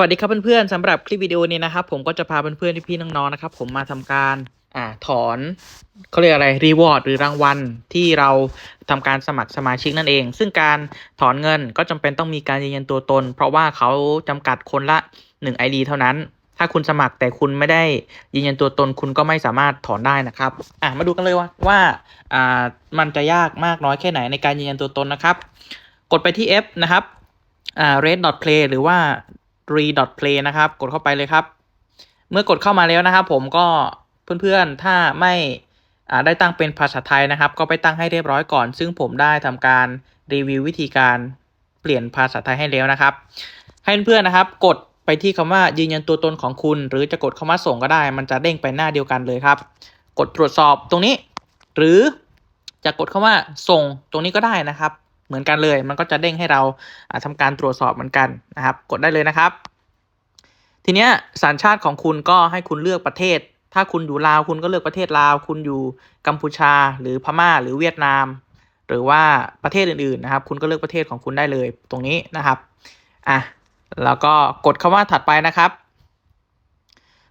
วัสดีครับเพื่อนๆสำหรับคลิปวิดีโอนี้นะครับผมก็จะพาเพื่อนๆพี่ๆน้องๆนะครับผมมาทำการอ่าถอนเขาเรียกอะไรรีวอร์ดหรือรางวัลที่เราทำการสมัครสมาชิกนั่นเอง ซึ่งการถอนเงินก็จำเป็นต้องมีการยืนยันตัวตน เพราะว่าเขาจำกัดคนละ1 ID เท่านั้น ถ้าคุณสมัครแต่คุณไม่ได้ยืนยันตัวตนคุณก็ไม่สามารถถอนได้นะครับอะมาดูกันเลยว่าว่าอ่ามันจะยากมากน้อยแค่ไหนในการยืนยันตัวตนนะครับ กดไปที่ F นะครับอ่า red dot play หรือว่า r e p l a y นะครับ กดเข้าไปเลยครับ เมื่อกดเข้ามาแล้วนะครับ ผมก็เพื่อนๆถ้าไม่ได้ตั้งเป็นภาษาไทยนะครับ ก็ไปตั้งให้เรียบร้อยก่อน ซึ่งผมได้ทำการรีวิววิธีการเปลี่ยนภาษาไทยให้แล้วนะครับ ให้เพื่อนๆนะครับ กดไปที่คำว่ายืนยันตัวตนของคุณ หรือจะกดคำว่าส่งก็ได้ มันจะเด้งไปหน้าเดียวกันเลยครับ กดตรวจสอบตรงนี้ หรือจะกดคำว่าส่งตรงนี้ก็ได้นะครับ เหมือนกันเลย มันก็จะเด้งให้เราอ่าทำการตรวจสอบเหมือนกันนะครับ กดได้เลยนะครับ ทีเนี้ยสัญชาติของคุณก็ให้คุณเลือกประเทศ ถ้าคุณอยู่ลาวคุณก็เลือกประเทศลาว คุณอยู่กัมพูชา หรือพม่า หรือเวียดนาม หรือว่าประเทศอื่นๆนะครับ คุณก็เลือกประเทศของคุณได้เลยตรงนี้นะครับอะแล้วก็กดคำว่าถัดไปนะครับ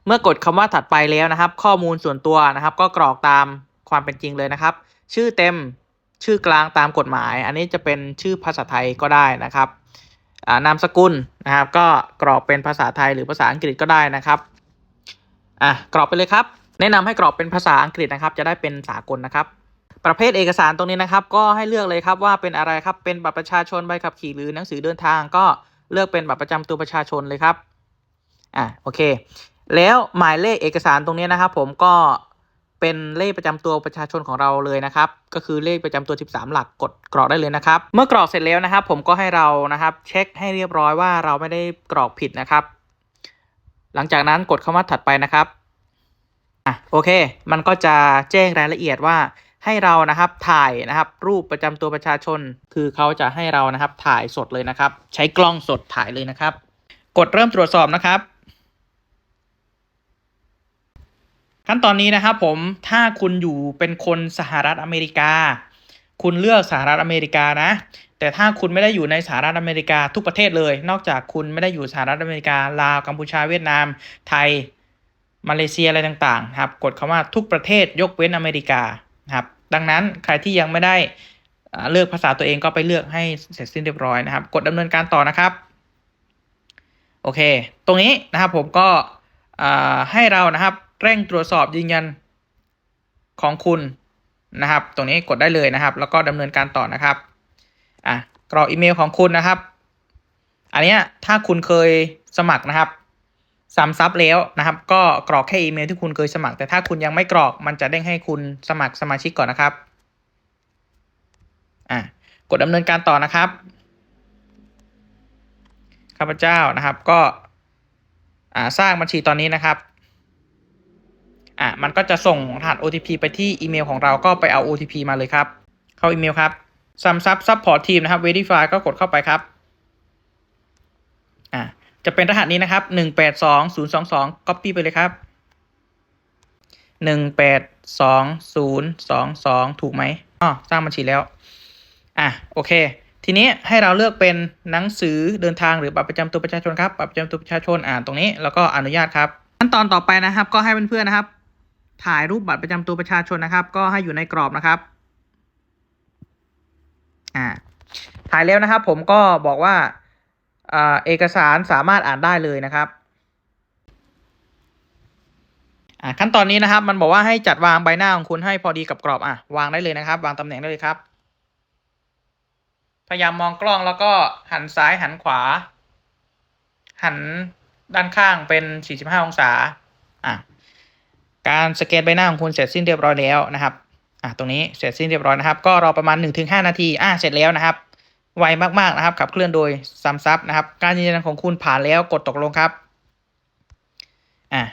เมื่อกดคำว่าถัดไปแล้วนะครับ ข้อมูลส่วนตัวนะครับ ก็กรอกตามความเป็นจริงเลยนะครับ ชื่อเต็ม ชื่อกลางตามกฎหมาย อันนี้จะเป็นชื่อภาษาไทยก็ได้นะครับนามสกุลนะครับก็กรอกเป็นภาษาไทยหรือภาษาอังกฤษก็ได้นะครับอะกรอกไปเลยครับ แนะนำให้กรอกเป็นภาษาอังกฤษนะครับ จะได้เป็นสากลนะครับ ประเภทเอกสารตรงนี้นะครับ ก็ให้เลือกเลยครับว่าเป็นอะไรครับเป็นบัตรประชาชนใบขับขี่หรือหนังสือเดินทางก็เลือกเป็นบัตรประจำตัวประชาชนเลยครับอะโอเค แล้วหมายเลขเอกสารตรงนี้นะครับ ผมก็ เป็นเลขประจำตัวประชาชนของเราเลยนะครับ ก็คือเลขประจำตัว 13 หลักกดกรอกได้เลยนะครับ เมื่อกรอกเสร็จแล้วนะครับ ผมก็ให้เรานะครับ เช็คให้เรียบร้อยว่าเราไม่ได้กรอกผิดนะครับ หลังจากนั้นกดคำว่าถัดไปนะครับอะโอเค มันก็จะแจ้งรายละเอียดว่าให้เรานะครับถ่ายนะครับรูปประจำตัวประชาชน คือเขาจะให้เรานะครับถ่ายสดเลยนะครับ ใช้กล้องสดถ่ายเลยนะครับ กดเริ่มตรวจสอบนะครับ ขั้นตอนนี้นะครับผมถ้าคุณอยู่เป็นคนสหรัฐอเมริกา คุณเลือกสหรัฐอเมริกานะ แต่ถ้าคุณไม่ได้อยู่ในสหรัฐอเมริกาทุกประเทศเลย นอกจากคุณไม่ได้อยู่สหรัฐอเมริกาลาวกัมพูชาเวียดนาม ไทย มาเลเซียอะไรต่างๆครับกดคำว่าทุกประเทศยกเว้นอเมริกาครับดังนั้นใครที่ยังไม่ได้เลือกภาษาตัวเองก็ไปเลือกให้เสร็จสิ้นเรียบร้อยนะครับ กดดำเนินการต่อนะครับโอเค ตรงนี้นะครับผมก็ให้เรานะครับ เร่งตรวจสอบยืนยันของคุณนะครับ ตรงนี้กดได้เลยนะครับ แล้วก็ดำเนินการต่อนะครับอะกรอกอีเมลของคุณนะครับ อันนี้ถ้าคุณเคยสมัครนะครับซ้ำซับแล้วนะครับ ก็กรอกแค่อีเมลที่คุณเคยสมัคร แต่ถ้าคุณยังไม่กรอกมันจะเด้งให้คุณสมัครสมาชิกก่อนนะครับอะกดดำเนินการต่อนะครับข้าพเจ้านะครับก็อ่าสร้างบัญชีตอนนี้นะครับ อะมันก็จะส่งรหัส OTP ไปที่อีเมลของเราก็ไปเอา OTP มาเลยครับ เข้าอีเมลครับซัมซับซัพพอร์ตทีมนะครับ Verify ก็กดเข้าไปครับอะจะเป็นรหัสนี้นะครับหนึ่งแปดสองศูนย์สองสอง copy ไปเลยครับหนึ่งแปดสองศูนย์สองสองถูกไหมอ๋อสร้างบัญชีแล้วอะโอเค ทีนี้ให้เราเลือกเป็นหนังสือเดินทางหรือบัตรประจำตัวประชาชนครับบัตรประจำตัวประชาชนอ่านตรงนี้แล้วก็อนุญาตครับขั้นตอนต่อไปนะครับ ก็ให้เพื่อนๆนะครับ ถ่ายรูปบัตรประจำตัวประชาชนนะครับ ก็ให้อยู่ในกรอบนะครับอ่าถ่ายแล้วนะครับ ผมก็บอกว่าอเอกสารสามารถอ่านได้เลยนะครับอ่าขั้นตอนนี้นะครับ มันบอกว่าให้จัดวางใบหน้าของคุณให้พอดีกับกรอบอะวางได้เลยนะครับ วางตำแหน่งได้เลยครับ พยายามมองกล้องแล้วก็หันซ้ายหันขวา หันด้านข้างเป็น 45 องศาอะ การสแกนใบหน้าของคุณเสร็จสิ้นเรียบร้อยแล้วนะครับอะตรงนี้เสร็จสิ้นเรียบร้อยนะครับ ก็รอประมาณ 1-5 นาทีอะเสร็จแล้วนะครับ ไวมากๆนะครับ ขับเคลื่อนโดยซัมซับนะครับ การยืนยันของคุณผ่านแล้วกดตกลงครับอะ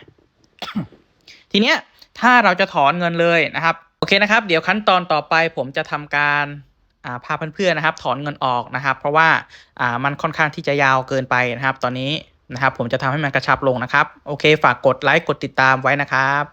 ทีเนี้ยถ้าเราจะถอนเงินเลยนะครับ โอเคนะครับ เดี๋ยวขั้นตอนต่อไปผมจะทำการอ่าพาเพื่อนๆนะครับ ถอนเงินออกนะครับ เพราะว่าอ่ามันค่อนข้างที่จะยาวเกินไปนะครับ ตอนนี้นะครับ ผมจะทำให้มันกระชับลงนะครับ โอเค ฝากกดไลค์กดติดตามไว้นะครับ